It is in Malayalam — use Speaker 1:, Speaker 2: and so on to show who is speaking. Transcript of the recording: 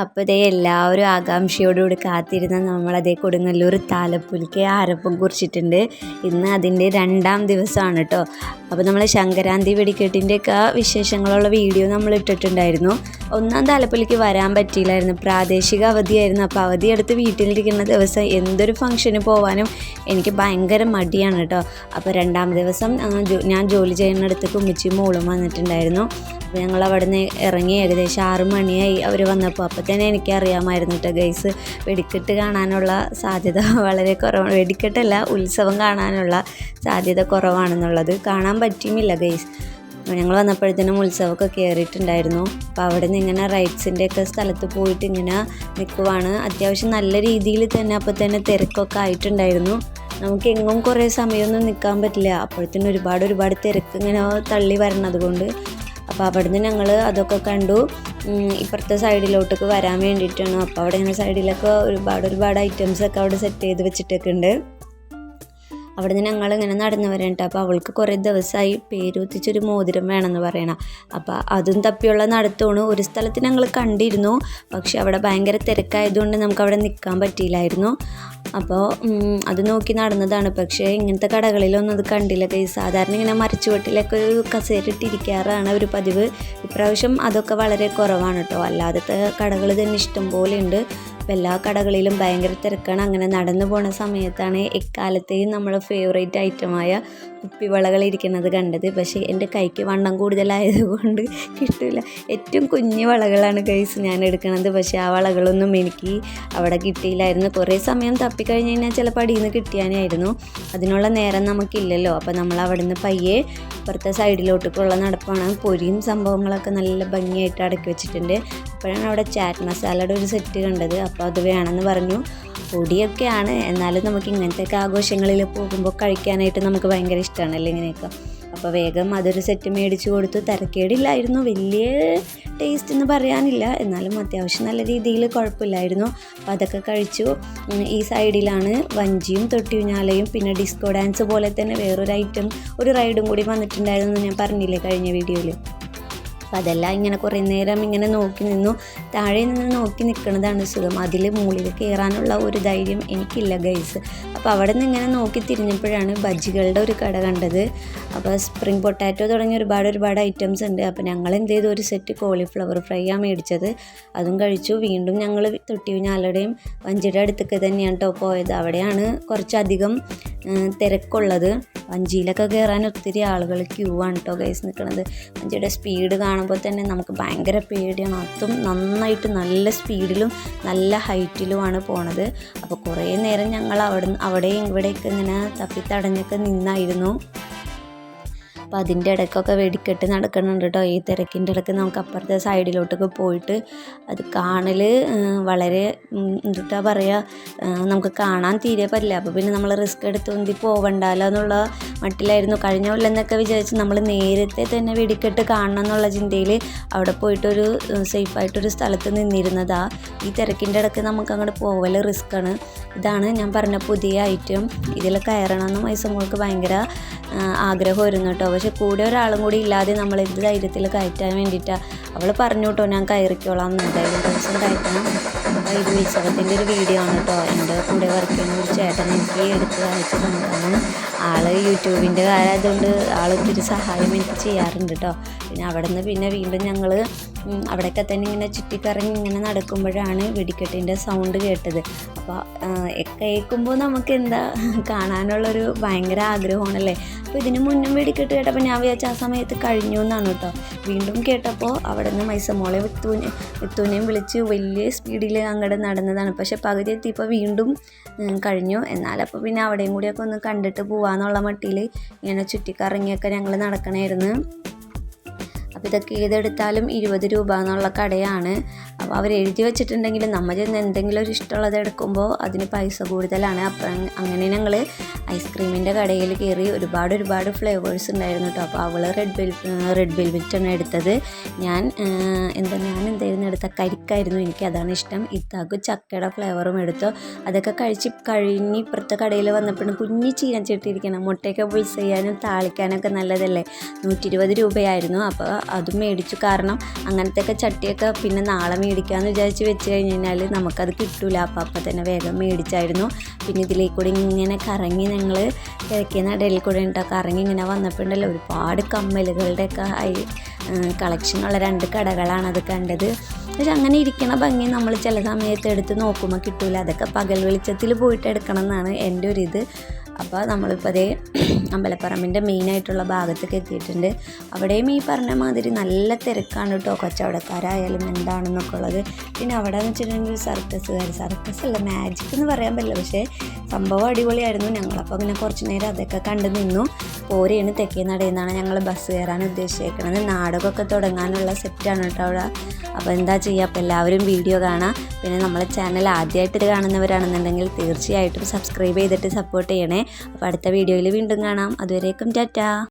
Speaker 1: അപ്പോൾ ഇതേ എല്ലാവരും ആകാംക്ഷയോടുകൂടി കാത്തിരുന്ന നമ്മളതേ കൊടുങ്ങല്ലൂർ താലപ്പൊലിക്ക് ആരപ്പം കുറിച്ചിട്ടുണ്ട്. ഇന്ന് അതിന്റെ രണ്ടാം ദിവസമാണ് കേട്ടോ. അപ്പോൾ നമ്മൾ ശങ്കരാന്തി വെടിക്കെട്ടിന്റെയൊക്കെ വിശേഷങ്ങളുള്ള വീഡിയോ നമ്മൾ ഇട്ടിട്ടുണ്ടായിരുന്നു. ഒന്നാം താലപ്പൊലിക്ക് വരാൻ പറ്റിയില്ലായിരുന്നു. പ്രാദേശിക അവധിയായിരുന്നു. അപ്പോൾ അവധിയെടുത്ത് വീട്ടിലിരിക്കുന്ന ദിവസം എന്തൊരു ഫംഗ്ഷന് പോകാനും എനിക്ക് ഭയങ്കര മടിയാണ് കേട്ടോ. അപ്പോൾ രണ്ടാം ദിവസം ഞാൻ ജോലി ചെയ്യുന്നിടത്ത് കുമ്മിച്ചും മോളും വന്നിട്ടുണ്ടായിരുന്നു. അപ്പോൾ ഞങ്ങൾ അവിടെ നിന്ന് ഇറങ്ങി ഏകദേശം ആറ് മണിയായി അവർ വന്നപ്പോൾ. അപ്പോൾ തന്നെ എനിക്ക് അറിയാമായിരുന്നു കേട്ടോ ഗൈസ്. വെടിക്കെട്ട് കാണാനുള്ള സാധ്യത വളരെ കുറവാണ് വെടിക്കെട്ടല്ല ഉത്സവം കാണാനുള്ള സാധ്യത കുറവാണെന്നുള്ളത് കാണാൻ പറ്റിയുമില്ല ഗൈസ്. ഞങ്ങൾ വന്നപ്പോഴത്തേനും ഉത്സവമൊക്കെ കയറിയിട്ടുണ്ടായിരുന്നു അപ്പോൾ അവിടെ നിന്ന് ഇങ്ങനെ റൈഡ്സിന്റെ ഒക്കെ സ്ഥലത്ത് പോയിട്ട് ഇങ്ങനെ നിൽക്കുവാണ്. അത്യാവശ്യം നല്ല രീതിയിൽ തന്നെ അപ്പോൾ തന്നെ തിരക്കൊക്കെ ആയിട്ടുണ്ടായിരുന്നു. നമുക്ക് എങ്ങും കുറേ സമയമൊന്നും നിൽക്കാൻ പറ്റില്ല. അപ്പോഴത്തേനും ഒരുപാട് ഒരുപാട് തിരക്ക് ഇങ്ങനെ തള്ളി വരണത് കൊണ്ട് അപ്പോൾ അവിടുന്ന് ഞങ്ങൾ അതൊക്കെ കണ്ടു. ഇപ്പുറത്തെ സൈഡിലോട്ടൊക്കെ വരാൻ വേണ്ടിയിട്ടാണ്. അപ്പോൾ അവിടെ ഇങ്ങനെ സൈഡിലൊക്കെ ഒരുപാട് ഒരുപാട് ഐറ്റംസ് ഒക്കെ അവിടെ സെറ്റ് ചെയ്ത് വെച്ചിട്ടൊക്കെ ഉണ്ട്. അവിടെ നിന്ന് ഞങ്ങൾ ഇങ്ങനെ നടന്നു വരണ്ട അപ്പോൾ അവൾക്ക് കുറേ ദിവസമായി പേരുത്തിച്ചൊരു മോതിരം വേണമെന്ന് പറയണം. അപ്പോൾ അതും തപ്പിയുള്ള നടത്തമാണ്. ഒരു സ്ഥലത്ത് ഞങ്ങൾ കണ്ടിരുന്നു. പക്ഷേ അവിടെ ഭയങ്കര തിരക്കായതുകൊണ്ട് നമുക്ക് അവിടെ നിൽക്കാൻ പറ്റിയില്ലായിരുന്നു. അപ്പോൾ അത് നോക്കി നടന്നതാണ്. പക്ഷേ ഇങ്ങനത്തെ കടകളിലൊന്നും അത് കണ്ടില്ല കൈ സാധാരണ ഇങ്ങനെ മരച്ചുവട്ടിലൊക്കെ ഒരു കസേര ഇട്ടിരിക്കാറാണ് ഒരു പതിവ്. ഇപ്രാവശ്യം അതൊക്കെ വളരെ കുറവാണ് കേട്ടോ അല്ലാതെ കടകൾ തന്നെ ഇഷ്ടം പോലെ ഉണ്ട്. അപ്പോൾ എല്ലാ കടകളിലും ഭയങ്കര തിരക്കാണ്. അങ്ങനെ നടന്നു പോണ സമയത്താണ് എക്കാലത്തെയും നമ്മുടെ ഫേവറേറ്റ് ഐറ്റമായ കുപ്പിവളകൾ ഇരിക്കുന്നത് കണ്ടത്. പക്ഷേ എന്റെ കൈക്ക് വണ്ണം കൂടുതലായതുകൊണ്ട് കിട്ടില്ല ഏറ്റവും കുഞ്ഞു വളകളാണ് കൈസ് ഞാൻ എടുക്കുന്നത് പക്ഷേ ആ വളകളൊന്നും എനിക്ക് അവിടെ കിട്ടിയില്ലായിരുന്നു. കുറേ സമയം തപ്പിക്കഴിഞ്ഞ് കഴിഞ്ഞാൽ ചിലപ്പോൾ അടിയിൽ നിന്ന് കിട്ടിയാനായിരുന്നു. അതിനുള്ള നേരം നമുക്കില്ലല്ലോ. അപ്പോൾ നമ്മൾ അവിടെ നിന്ന് പയ്യെ ഇപ്പുറത്തെ സൈഡിലോട്ടൊക്കെയുള്ള നടപ്പാണ്. പൊരിയും സംഭവങ്ങളൊക്കെ നല്ല ഭംഗിയായിട്ട് അടക്കി വെച്ചിട്ടുണ്ട്. അപ്പോഴാണ് അവിടെ ചാറ്റ് മസാലയുടെ ഒരു സെറ്റ് കണ്ടത്. അപ്പോൾ അത് വേണമെന്ന് പറഞ്ഞു. പൊടിയൊക്കെയാണ്. എന്നാലും നമുക്ക് ഇങ്ങനത്തെയൊക്കെ ആഘോഷങ്ങളിൽ പോകുമ്പോൾ കഴിക്കാനായിട്ട് നമുക്ക് ഭയങ്കര ഇഷ്ടമാണല്ലോ ഇങ്ങനെയൊക്കെ. അപ്പോൾ വേഗം അതൊരു സെറ്റ് മേടിച്ച് കൊടുത്തു. തിരക്കേടില്ലായിരുന്നു. വലിയ ടേസ്റ്റ് എന്ന് പറയാനില്ല. എന്നാലും അത്യാവശ്യം നല്ല രീതിയിൽ കുഴപ്പമില്ലായിരുന്നു. അപ്പോൾ അതൊക്കെ കഴിച്ചു. ഈ സൈഡിലാണ് വഞ്ചിയും തൊട്ടിയുഞ്ഞാലയും പിന്നെ ഡിസ്കോ ഡാൻസ് പോലെ തന്നെ വേറൊരു ഐറ്റം ഒരു റൈഡും കൂടി വന്നിട്ടുണ്ടായിരുന്നു ഞാൻ പറഞ്ഞില്ലേ കഴിഞ്ഞ വീഡിയോയിൽ അപ്പം അതെല്ലാം ഇങ്ങനെ കുറേ നേരം ഇങ്ങനെ നോക്കി നിന്നു. താഴെ നിന്ന് നോക്കി നിൽക്കുന്നതാണ് സുഖം. അതിൽ മുകളിൽ കയറാനുള്ള ഒരു ധൈര്യം എനിക്കില്ല ഗൈസ്. അപ്പോൾ അവിടെ നിന്ന് ഇങ്ങനെ നോക്കി തിരിഞ്ഞപ്പോഴാണ് ബജ്ജികളുടെ ഒരു കട കണ്ടത്. അപ്പോൾ സ്പ്രിംഗ് പൊട്ടാറ്റോ തുടങ്ങി ഒരുപാട് ഒരുപാട് ഐറ്റംസ് ഉണ്ട്. അപ്പോൾ ഞങ്ങൾ എന്ത് ചെയ്തു? ഒരു സെറ്റ് കോളിഫ്ലവർ ഫ്രൈ ആ മേടിച്ചത്. അതും കഴിച്ചു. വീണ്ടും ഞങ്ങൾ തൊട്ടിയൂഞ്ഞാലയുടെയും വഞ്ചിയുടെ അടുത്തൊക്കെ തന്നെയാണ് കേട്ടോ പോയത്. അവിടെയാണ് കുറച്ചധികം തിരക്കുള്ളത്. വഞ്ചിയിലൊക്കെ കയറാൻ ഒത്തിരി ആളുകൾ ക്യൂ ആണ് കേട്ടോ ഗൈസ് നിൽക്കുന്നത് വഞ്ചിയുടെ സ്പീഡ് കാണുമ്പോൾ തന്നെ നമുക്ക് ഭയങ്കര പേടിയാണ്. അതും നന്നായിട്ട് നല്ല സ്പീഡിലും നല്ല ഹൈറ്റിലുമാണ് പോണത്. അപ്പോൾ കുറേ നേരം ഞങ്ങൾ അവിടെ അവിടെയും ഇവിടെയൊക്കെ ഇങ്ങനെ തപ്പിത്തടഞ്ഞൊക്കെ നിന്നായിരുന്നു. അപ്പോൾ അതിന്റെ ഇടയ്ക്കൊക്കെ വെടിക്കെട്ട് നടക്കുന്നുണ്ട് കേട്ടോ. ഈ തിരക്കിന്റെ ഇടയ്ക്ക് നമുക്ക് അപ്പുറത്തെ സൈഡിലോട്ടൊക്കെ പോയിട്ട് അത് കാണൽ വളരെ എന്താ പറയുക നമുക്ക് കാണാൻ തീരെ പറ്റില്ല. അപ്പോൾ പിന്നെ നമ്മൾ റിസ്ക് എടുത്ത് ഒന്തി പോവണ്ടല്ലോ എന്നുള്ള മട്ടിലായിരുന്നു. കഴിഞ്ഞ കൊല്ലം എന്നൊക്കെ വിചാരിച്ച് നമ്മൾ നേരത്തെ തന്നെ വെടിക്കെട്ട് കാണണം എന്നുള്ള ചിന്തയിൽ അവിടെ പോയിട്ടൊരു സേഫായിട്ടൊരു സ്ഥലത്ത് നിന്നിരുന്നതാ. ഈ തിരക്കിന്റെ ഇടയ്ക്ക് നമുക്ക് അങ്ങോട്ട് പോവൽ റിസ്ക്കാണ്. ഇതാണ് ഞാൻ പറഞ്ഞ പുതിയ ഐറ്റം ഇതിൽ കയറണമെന്ന് മൈസൂർക്ക് ഭയങ്കര ആ, വരുന്നു കേട്ടോ. പക്ഷെ കൂടെ ഒരാളും കൂടി ഇല്ലാതെ നമ്മൾ എന്ത് ധൈര്യത്തിൽ കയറ്റാൻ വേണ്ടിയിട്ടാണ് അവൾ പറഞ്ഞു കേട്ടോ ഞാൻ കയറിക്കോളാം എന്തായാലും ദിവസം കയറ്റണം. അപ്പോൾ ഇത് ഉത്സവത്തിന്റെ ഒരു വീഡിയോ ആണ് കേട്ടോ. എന്റെ കൂടെ വർക്ക് ചെയ്യുന്ന ഒരു ചേട്ടൻ എനിക്ക് എടുത്ത് അയച്ചു തന്നതാണ് ആൾ യൂട്യൂബിന്റെ കാര്യമായതുകൊണ്ട് ആൾ ഒത്തിരി സഹായം എനിക്ക് ചെയ്യാറുണ്ട് കേട്ടോ. പിന്നെ അവിടെ നിന്ന് പിന്നെ വീണ്ടും ഞങ്ങൾ അവിടെയൊക്കെ തന്നെ ഇങ്ങനെ ചുറ്റിക്കറങ്ങി ഇങ്ങനെ നടക്കുമ്പോഴാണ് വെടിക്കെട്ടിന്റെ സൗണ്ട് കേട്ടത്. അപ്പോൾ കേൾക്കുമ്പോൾ നമുക്ക് എന്താ കാണാനുള്ളൊരു ഭയങ്കര ആഗ്രഹമാണല്ലേ? അപ്പോൾ ഇതിന് മുന്നും വെടിക്കെട്ട് കേട്ടപ്പോൾ ഞാൻ വിചാരിച്ച ആ സമയത്ത് കഴിഞ്ഞു എന്നാണ് കേട്ടോ. വീണ്ടും കേട്ടപ്പോൾ അവിടെ നിന്ന് മൈസമോളെ വിത്തൂനെ വിത്തൂനെയും വിളിച്ച് വലിയ സ്പീഡിൽ അങ്ങോട്ട് നടന്നതാണ്. പക്ഷേ പകുതി എത്തിയപ്പോൾ വീണ്ടും കഴിഞ്ഞു. എന്നാലപ്പോൾ പിന്നെ അവിടെയും കൂടിയൊക്കെ ഒന്ന് കണ്ടിട്ട് പോവാന്നുള്ള മട്ടിയിൽ ഇങ്ങനെ ചുറ്റിക്കറങ്ങിയൊക്കെ ഞങ്ങൾ നടക്കണമായിരുന്നു അപ്പോൾ ഇതൊക്കെ ഏതെടുത്താലും ഇരുപത് രൂപ എന്നുള്ള കടയാണ്. അപ്പോൾ അവർ എഴുതി വെച്ചിട്ടുണ്ടെങ്കിൽ നമ്മൾ ചെന്ന് എന്തെങ്കിലും ഒരു ഇഷ്ടമുള്ളത് എടുക്കുമ്പോൾ അതിന് പൈസ കൂടുതലാണ്. അപ്പം അങ്ങനെ ഞങ്ങൾ ഐസ്ക്രീമിന്റെ കടയിൽ കയറി ഒരുപാട് ഒരുപാട് ഫ്ലേവേഴ്സ് ഉണ്ടായിരുന്നു കേട്ടോ. അപ്പോൾ അവൾ റെഡ് വെൽ റെഡ് വെൽവെറ്റാണ് എടുത്തത്. ഞാൻ എന്താ ഞാൻ എന്തായിരുന്നു എടുത്ത? കരിക്കായിരുന്നു എനിക്ക് അതാണ് ഇഷ്ടം. ഇത്താക്ക് ചക്കയുടെ ഫ്ലേവറും എടുത്തു. അതൊക്കെ കഴിച്ച് കഴിഞ്ഞ് ഇപ്പുറത്തെ കടയിൽ വന്നപ്പോഴും കുഞ്ഞി ചീനച്ചിട്ടിരിക്കണം മുട്ടയൊക്കെ ബുൾസ് ചെയ്യാനും താളിക്കാനൊക്കെ നല്ലതല്ലേ? നൂറ്റി രൂപയായിരുന്നു. അപ്പോൾ അതും മേടിച്ചു. കാരണം അങ്ങനത്തെയൊക്കെ ചട്ടിയൊക്കെ പിന്നെ നാളെ മേടിക്കാമെന്ന് വിചാരിച്ച് വെച്ച് കഴിഞ്ഞ് കഴിഞ്ഞാൽ നമുക്കത് കിട്ടൂല. അപ്പം അപ്പം തന്നെ വേഗം മേടിച്ചായിരുന്നു. പിന്നെ ഇതിലേക്ക് കൂടി ഇങ്ങനെ കറങ്ങി ഞങ്ങൾ കിഴക്കേ നടയിൽ കൂടെ ഉണ്ടോ? കറങ്ങി ഇങ്ങനെ വന്നപ്പോഴുണ്ടല്ലോ ഒരുപാട് കമ്മലുകളുടെയൊക്കെ കളക്ഷനുള്ള രണ്ട് കടകളാണ് അത് കണ്ടത്. പക്ഷെ അങ്ങനെ ഇരിക്കണ ഭംഗി നമ്മൾ ചില സമയത്ത് എടുത്ത് നോക്കുമ്പോൾ കിട്ടൂല. അതൊക്കെ പകൽ വെളിച്ചത്തിൽ പോയിട്ട് എടുക്കണം എന്നാണ് എന്റെ ഒരു ഇത് അപ്പോൾ നമ്മളിപ്പോൾ അതേ അമ്പലപ്പറമ്പിന്റെ മെയിനായിട്ടുള്ള ഭാഗത്തേക്ക് എത്തിയിട്ടുണ്ട്. അവിടെയും ഈ പറഞ്ഞ മാതിരി നല്ല തിരക്കാണ് കേട്ടോ കച്ചവടക്കാരായാലും എന്താണെന്നൊക്കെ ഉള്ളത്. പിന്നെ അവിടെ എന്ന് വെച്ചിട്ടുണ്ടെങ്കിൽ സർക്കസുകാർ സർക്കസ് അല്ല മാജിക് എന്ന് പറയാൻ പറ്റില്ല. പക്ഷേ സംഭവം അടിപൊളിയായിരുന്നു. ഞങ്ങളപ്പോൾ അങ്ങനെ കുറച്ച് നേരം അതൊക്കെ കണ്ടു നിന്നു. പോരെയാണ് തെക്കേ നടയിൽ ഞങ്ങൾ ബസ് കയറാൻ ഉദ്ദേശിച്ചേക്കണത്. നാടകമൊക്കെ തുടങ്ങാനുള്ള സെറ്റാണ് കേട്ടോ അവിടെ. അപ്പോൾ എന്താ ചെയ്യുക അപ്പോൾ എല്ലാവരും വീഡിയോ കാണാം. പിന്നെ നമ്മളെ ചാനൽ ആദ്യമായിട്ട് കാണുന്നവരാണെന്നുണ്ടെങ്കിൽ തീർച്ചയായിട്ടും സബ്സ്ക്രൈബ് ചെയ്തിട്ട് സപ്പോർട്ട് ചെയ്യണേ. അപ്പോൾ അടുത്ത വീഡിയോയിൽ വീണ്ടും കാണാം. അതുവരേക്കും ടാറ്റാ.